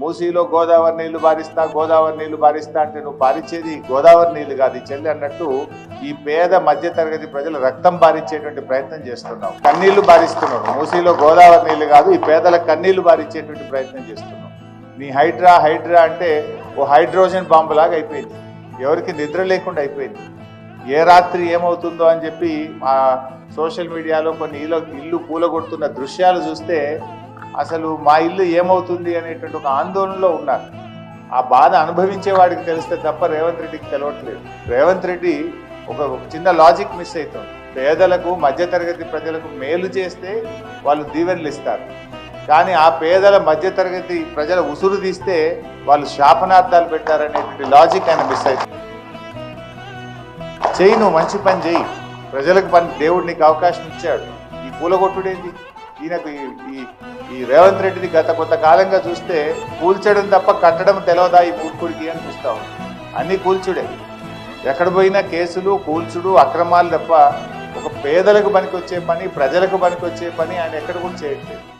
మూసీలో గోదావరి నీళ్ళు బారిస్తా గోదావరి నీళ్ళు బారిస్తా అంటే నువ్వు పారించేది గోదావరి నీళ్ళు కాదు. చెల్లి అన్నట్టు ఈ పేద మధ్య తరగతి ప్రజలు రక్తం బారించేటువంటి ప్రయత్నం చేస్తున్నావు. కన్నీళ్ళు బారిస్తున్నావు. మూసీలో గోదావరి నీళ్ళు కాదు ఈ పేదల కన్నీళ్ళు బారించేటువంటి ప్రయత్నం చేస్తున్నావు. నీ హైడ్రా హైడ్రా అంటే ఓ హైడ్రోజన్ బాంబు లాగా అయిపోయింది. ఎవరికి నిద్ర లేకుండా అయిపోయింది. ఏ రాత్రి ఏమవుతుందో అని చెప్పి మా సోషల్ మీడియాలో కొన్ని ఇల్లు ఇల్లు కూలగొడుతున్న దృశ్యాలు చూస్తే అసలు మా ఇల్లు ఏమవుతుంది అనేటువంటి ఒక ఆందోళనలో ఉన్నారు. ఆ బాధ అనుభవించే వాడికి తెలిస్తే తప్ప రేవంత్ రెడ్డికి తెలవట్లేదు. రేవంత్ రెడ్డి ఒక చిన్న లాజిక్ మిస్ అవుతుంది పేదలకు మధ్యతరగతి ప్రజలకు మేలు చేస్తే వాళ్ళు దీవెనలు ఇస్తారు. కానీ ఆ పేదల మధ్యతరగతి ప్రజల ఉసురు తీస్తే వాళ్ళు శాపనార్థాలు పెట్టారనేటువంటి లాజిక్ ఆయన మిస్ అవుతుంది చేయి నువ్వు మంచి పని చెయ్యి ప్రజలకు పని దేవుడు నీకు అవకాశం ఇచ్చాడు. ఈ పూలగొట్టుడేంది ఈయనకు ఈ- ఈ రేవంత్ రెడ్డిని గత కొంతకాలంగా చూస్తే కూల్చడం తప్ప కట్టడం తెలవదా ఈ మూర్ఖుడికి అని చూస్తాం అన్నీ అన్ని కూల్చుడే. ఎక్కడ పోయినా కేసులు కూల్చుడు అక్రమాలు తప్ప ఒక పేదలకు పనికొచ్చే పని ప్రజలకు పనికొచ్చే పని ఆయన ఎక్కడ కూడా చేయట్లేదు.